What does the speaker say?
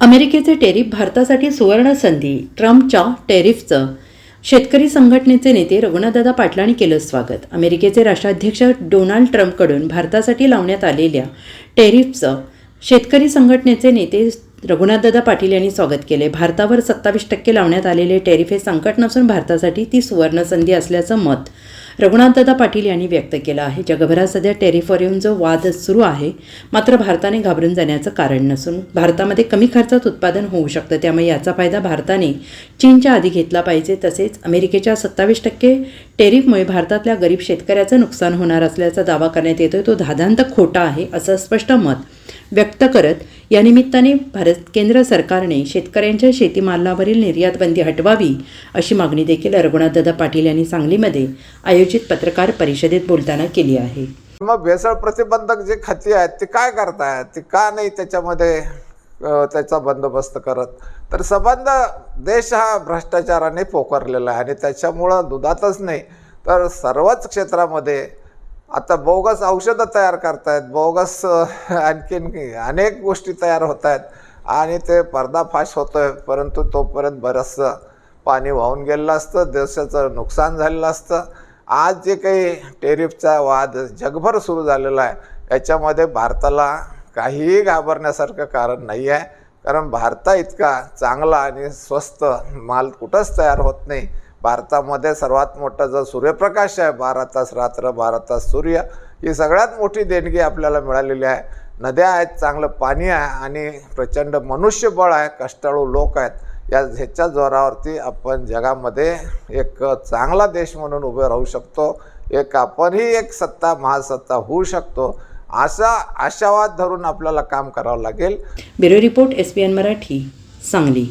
अमेरिकेचे टेरिफ भारतासाठी सुवर्ण संधी ट्रम्पच्या टेरिफचं. शेतकरी संघटनेचे नेते रघुनाथदादा पाटलांनी केलं स्वागत. अमेरिकेचे राष्ट्राध्यक्ष डोनाल्ड ट्रम्पकडून भारतासाठी लावण्यात आलेल्या टेरिफचं शेतकरी संघटनेचे नेते रघुनाथदादा पाटील यांनी स्वागत केले. भारतावर सत्तावीस टक्के लावण्यात आलेले टेरिफ हे संकट नसून भारतासाठी ती सुवर्णसंधी असल्याचं मत रघुनाथदादा पाटील यांनी व्यक्त केलं आहे. जगभरात सध्या टेरिफवर येऊन जो वाद सुरू आहे मात्र भारताने घाबरून जाण्याचं कारण नसून भारतामध्ये कमी खर्चात उत्पादन होऊ शकतं. त्यामुळे याचा फायदा भारताने चीनच्या आधी घेतला पाहिजे. तसेच अमेरिकेच्या सत्तावीस टक्के टेरिफमुळे भारतातल्या गरीब शेतकऱ्याचं नुकसान होणार असल्याचा दावा करण्यात येतोय. तो धादांत खोटा आहे असं स्पष्ट मत व्यक्त करत या निमित्ताने भारत केंद्र सरकारने शेतकऱ्यांच्या शेतीमालावरील निर्यातबंदी हटवावी अशी मागणी देखील रघुनाथदादा पाटील यांनी सांगलीमध्ये आयोजित पत्रकार परिषदेत बोलताना केली आहे. मग भेसळ प्रतिबंधक जे खाती आहेत ते काय करतायत? ते का नाही त्याच्यामध्ये त्याचा बंदोबस्त करत? तर संबंध देश हा भ्रष्टाचाराने पोकारलेला आहे आणि त्याच्यामुळं दुधातच नाही तर सर्वच क्षेत्रामध्ये आता बोगस औषधं तयार करतायत. बोगस आणखीन अनेक गोष्टी तयार होत आहेत आणि ते पर्दाफाश होतोय परंतु तोपर्यंत बरंचसं पाणी वाहून गेलेलं असतं देशाचं नुकसान झालेलं असतं. आज जे काही टेरिफचा वाद जगभर सुरू झालेला आहे याच्यामध्ये भारताला काहीही घाबरण्यासारखं कारण नाही आहे कारण भारता इतका चांगला आणि स्वस्त माल कुठंच तयार होत नाही. भारतामध्ये सर्वात मोठा जो सूर्यप्रकाश आहे बारा तास रात्र बारा तास सूर्य ही सगळ्यात मोठी देणगी आपल्याला मिळालेली आहे. नद्या आहेत चांगलं पाणी आहे आणि प्रचंड मनुष्यबळ आहे कष्टाळू लोक आहेत. या ह्याच्या जोरावरती आपण जगामध्ये एक चांगला देश म्हणून उभे राहू शकतो. एक आपणही एक सत्ता महासत्ता होऊ शकतो. असा आशावाद धरून आपल्याला काम करावं लागेल. Bureau report S P N Marathi Sangli.